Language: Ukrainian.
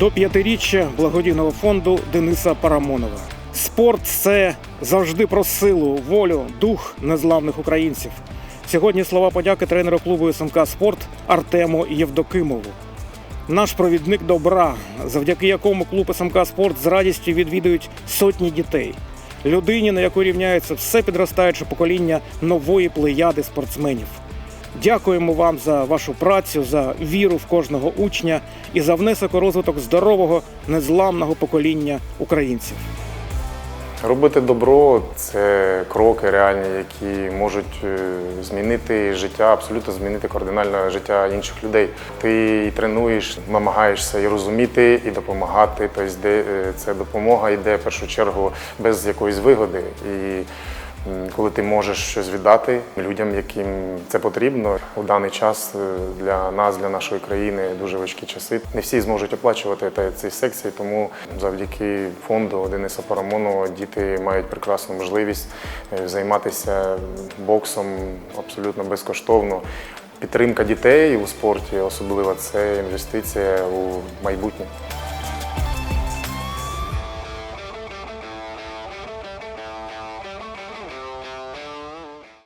до п'ятиріччя благодійного фонду Дениса Парамонова. Спорт це завжди про силу, волю, дух незламних українців. Сьогодні слова подяки тренеру клубу СМК Спорт Артему Євдокимову. Наш провідник добра, завдяки якому клуб СМК Спорт з радістю відвідують сотні дітей. Людині, на яку рівняється все підростаюче покоління нової плеяди спортсменів. Дякуємо вам за вашу працю, за віру в кожного учня і за внесок у розвиток здорового, незламного покоління українців. Робити добро це кроки реальні, які можуть е, змінити життя, абсолютно змінити кардинально життя інших людей. Ти і тренуєш, намагаєшся і розуміти, і допомагати. Тобто, де е, ця допомога йде в першу чергу без якоїсь вигоди. І коли ти можеш щось віддати людям, яким це потрібно, у даний час е, для нас, для нашої країни дуже важкі часи. Не всі зможуть оплачувати та- ці секції, тому завдяки фонду Дениса Парамонова діти мають прекрасну можливість е, займатися боксом абсолютно безкоштовно. Підтримка дітей у спорті, особливо це інвестиція у майбутнє.